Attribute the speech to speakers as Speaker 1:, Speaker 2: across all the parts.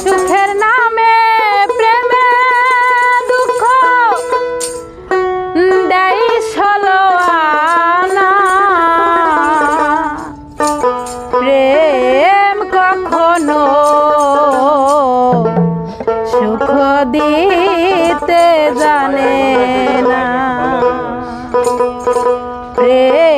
Speaker 1: সুখের নামে প্রেমে দুঃখ দেয় ষোলোয়ানা প্রেম কখনো সুখ দিতে জানে না। প্রেম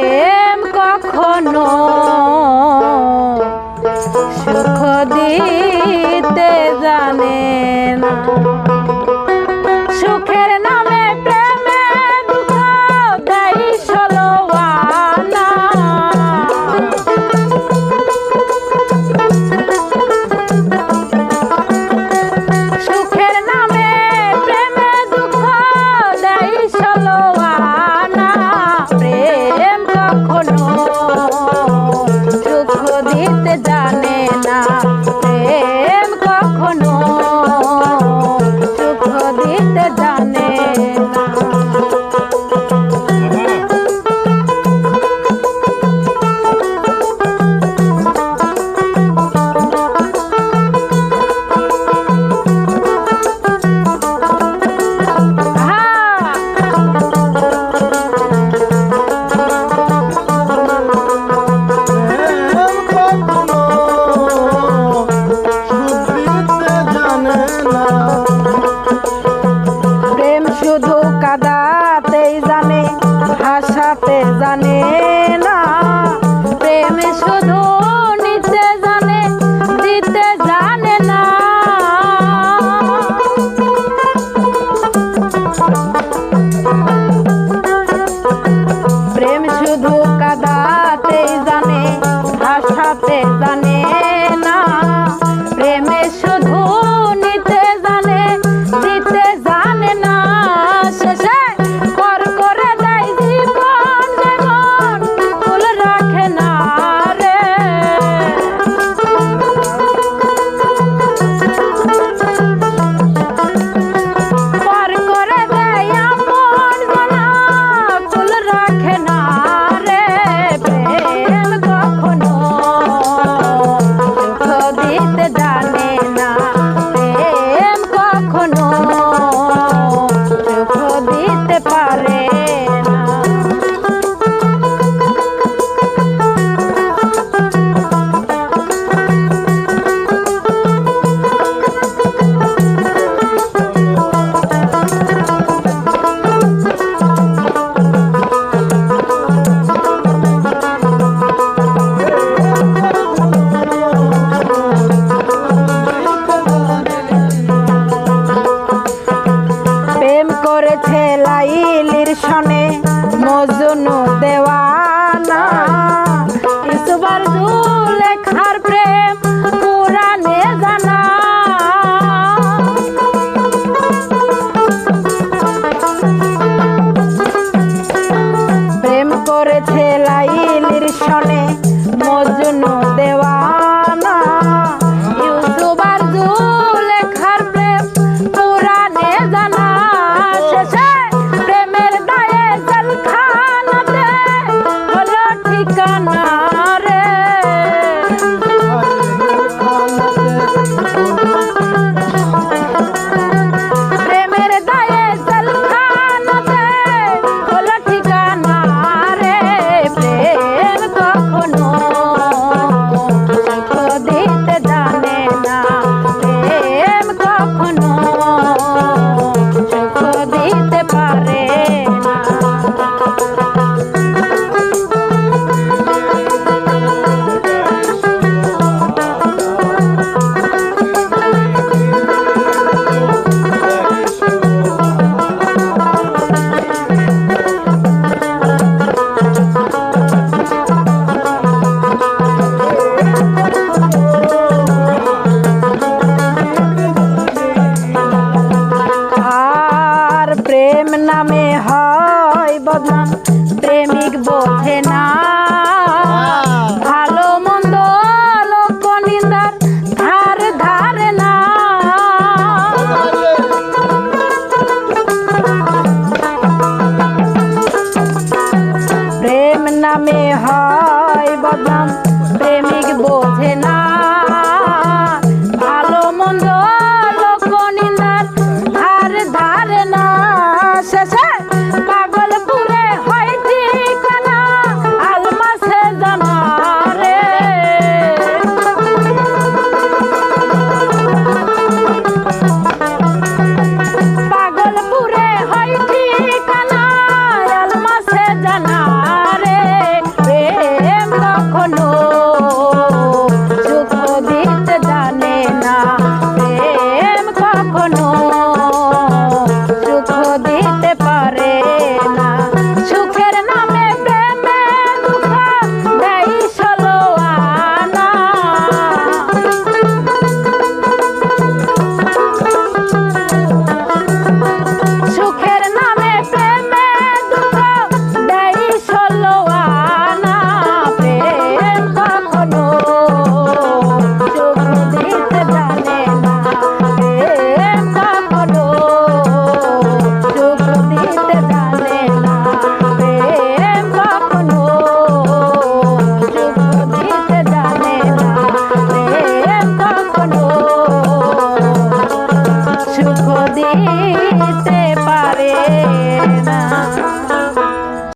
Speaker 1: কাদাতেই জানে হাসাতে জানে। প্রেম করেছে লাইলির সনে মজনু দেওয়া প্রেম নামে হয় বদনাম। প্রেমিক বোঝে না।